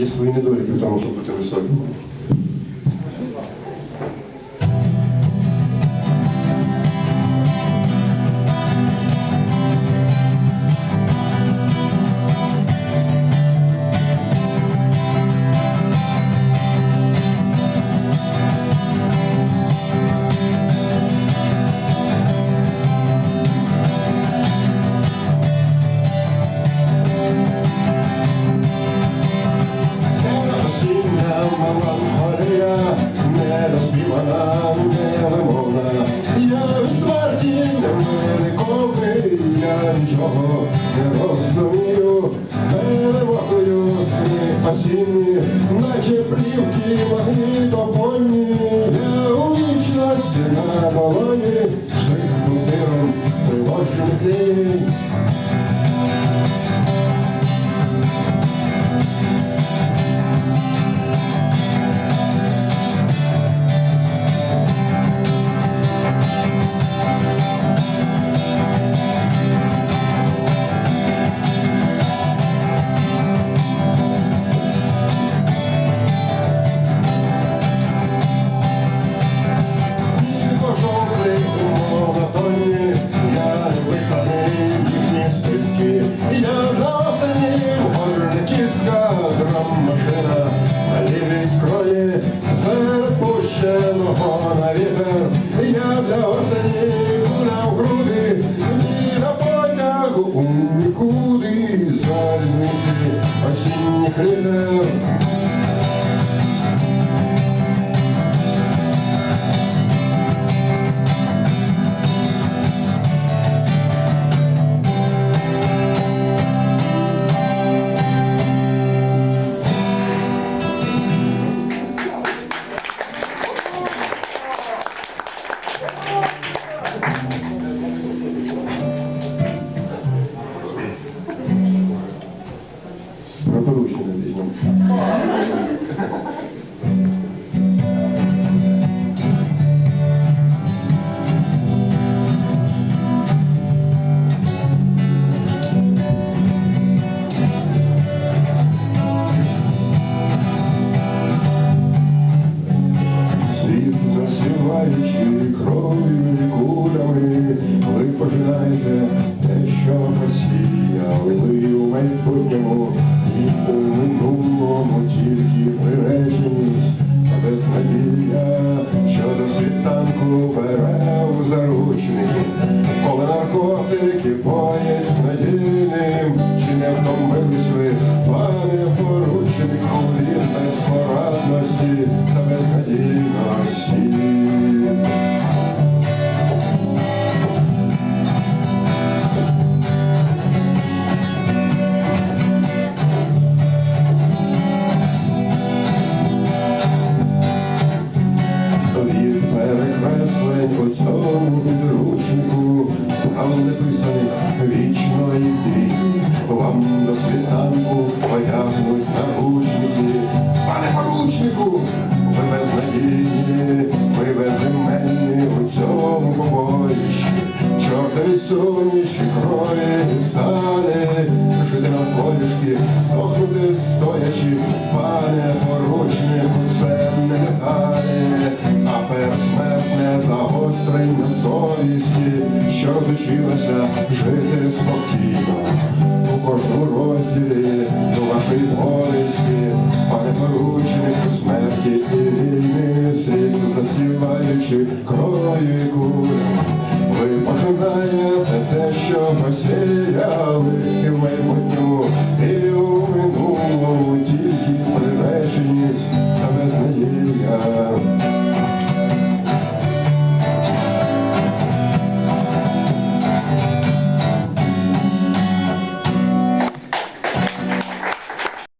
є свої недоліки в тому, що бути високим. нічого не розумію, перевагою і осінні. Hello. together. заручники, пане поручнику, ви безнадії, ви безіменні у цьому побоїщі, чортові суміші, крої стали, жити на полішки, охнути.